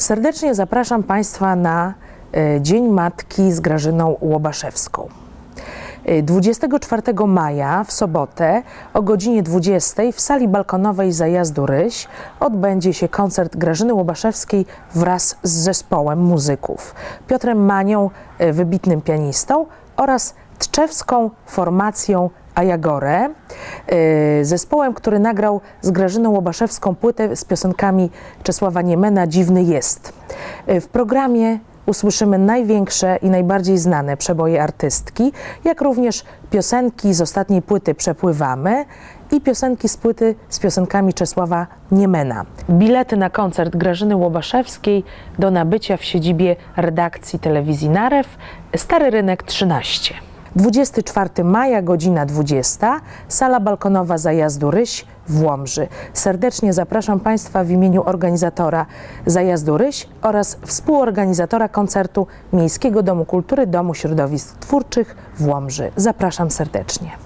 Serdecznie zapraszam Państwa na e, Dzień Matki z Grażyną Łobaszewską. E, 24 maja w sobotę o godzinie 20 w sali balkonowej Zajazdu Ryś odbędzie się koncert Grażyny Łobaszewskiej wraz z zespołem muzyków. Piotrem Manią, e, wybitnym pianistą oraz tczewską formacją Ajagore, e, zespołem, który nagrał z Grażyną Łobaszewską płytę z piosenkami Czesława Niemena Dziwny jest. E, W programie usłyszymy największe i najbardziej znane przeboje artystki, jak również piosenki z ostatniej płyty Przepływamy i piosenki z płyty z piosenkami Czesława Niemena. Bilety na koncert Grażyny Łobaszewskiej do nabycia w siedzibie redakcji telewizji Narew, Stary Rynek 13. 24 maja, godzina 20, sala balkonowa Zajazdu Ryś w Łomży. Serdecznie zapraszam Państwa w imieniu organizatora Zajazdu Ryś oraz współorganizatora koncertu Miejskiego Domu Kultury Domu Środowisk Twórczych w Łomży. Zapraszam serdecznie.